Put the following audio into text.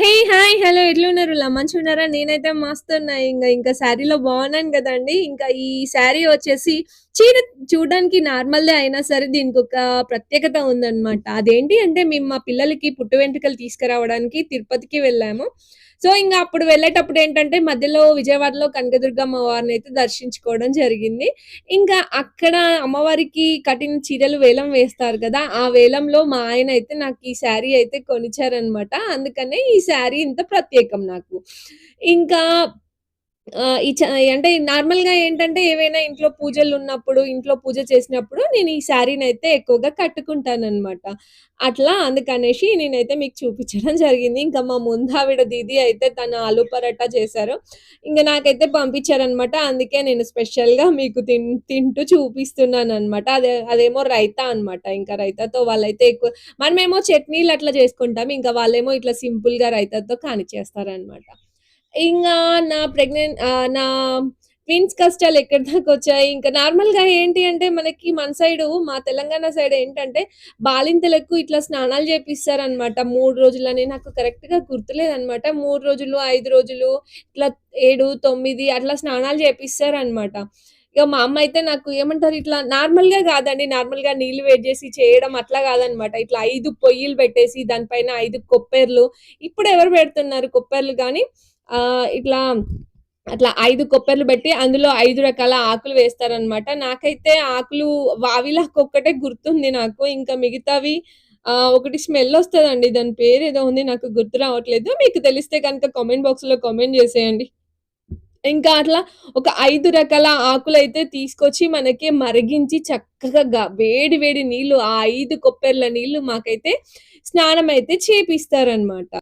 హే! Hi! Hello! ఎట్లున్నారు? మంచి ఉన్నారా నేనైతే మస్తున్నా. ఇంకా ఇంకా శారీలో బాగున్నాను కదండి ఇంకా ఈ శారీ వచ్చేసి చీర చూడడానికి నార్మల్‌దే అయినా సరే దీనికొక ప్రత్యేకత ఉందన్నమాట అదేంటి అంటే మేము మా పిల్లలకి పుట్టు వెంట్రుకలు తీసుకురావడానికి తిరుపతికి వెళ్ళాము. సో, ఇంకా అప్పుడు వెళ్ళేటప్పుడు ఏంటంటే మధ్యలో విజయవాడలో కనకదుర్గమ్మ అయితే దర్శించుకోవడం జరిగింది. ఇంకా అక్కడ అమ్మవారికి కఠిన చీరలు వేలం వేస్తారు కదా ఆ వేలంలో మా ఆయన అయితే నాకు ఈ శారీ అయితే కొనిచ్చారనమాట. అందుకనే ఈ శారీ ఇంత ప్రత్యేకం నాకు. ఇంకా అంటే ఈ గా ఏంటంటే ఏవైనా ఇంట్లో పూజలు ఉన్నప్పుడు ఇంట్లో పూజ చేసినప్పుడు నేను ఈ శారీనైతే ఎక్కువగా కట్టుకుంటాననమాట. అట్లా అందుకనేసి నేనైతే మీకు చూపించడం జరిగింది. ఇంకా మా ముందావిడ దీది అయితే తను ఆలు పరాటా చేశారు. ఇంకా నాకైతే పంపించారనమాట. అందుకే నేను స్పెషల్‌గా మీకు తిన్ తింటూ చూపిస్తున్నాను అనమాట అదే అదేమో రైతా అనమాట. ఇంకా రైతాతో వాళ్ళైతే ఎక్కువ మనమేమో చట్నీలు అట్లా చేసుకుంటాం. ఇంకా వాళ్ళేమో ఇట్లా సింపుల్‌గా రైతాతో కానిచ్చేస్తారనమాట. ఇంకా నా ప్రెగ్నెంట్ నా ట్విన్స్ కష్టాలు ఎక్కడి దాకా వచ్చాయి ఇంకా నార్మల్‌గా ఏంటి అంటే మనకి మన సైడు మా తెలంగాణ సైడ్ ఏంటంటే బాలింతలకు ఇట్లా స్నానాలు చేపిస్తారనమాట. మూడు రోజులని నాకు కరెక్ట్‌గా గుర్తులేదనమాట. మూడు రోజులు, ఐదు రోజులు ఇట్లా 7, 9 అట్లా స్నానాలు చేపిస్తారనమాట. ఇక మా అమ్మ అయితే నాకు ఏమంటారు ఇట్లా నార్మల్‌గా నార్మల్ నార్మల్‌గా నీళ్ళు వేడి చేసి చేయడం అట్లా కాదనమాట ఇట్లా ఐదు పొయ్యిలు పెట్టేసి దాని పైన 5 కొప్పెర్లు ఇప్పుడు ఎవరు పెడుతున్నారు కొప్పెర్లు కానీ ఇట్లా అట్లా ఐదు కొప్పెర్లు పెట్టి అందులో ఐదు రకాల ఆకులు వేస్తారనమాట. నాకైతే ఆకులు వావిలాకొక్కటే గుర్తుంది నాకు. ఇంకా మిగతావి ఒకటి స్మెల్ వస్తుందండి దాని పేరు ఏదో ఉంది నాకు గుర్తు రావట్లేదు. మీకు తెలిస్తే కనుక కామెంట్ బాక్స్‌లో కామెంట్ చేసేయండి ఇంకా అట్లా ఒక ఐదు రకాల ఆకులైతే తీసుకొచ్చి మనకి మరిగించి చక్కగా వేడి వేడి నీళ్ళు ఆ ఐదు కొప్పెర్ల నీళ్ళు మాకైతే స్నానం అయితే చేపిస్తారనమాట.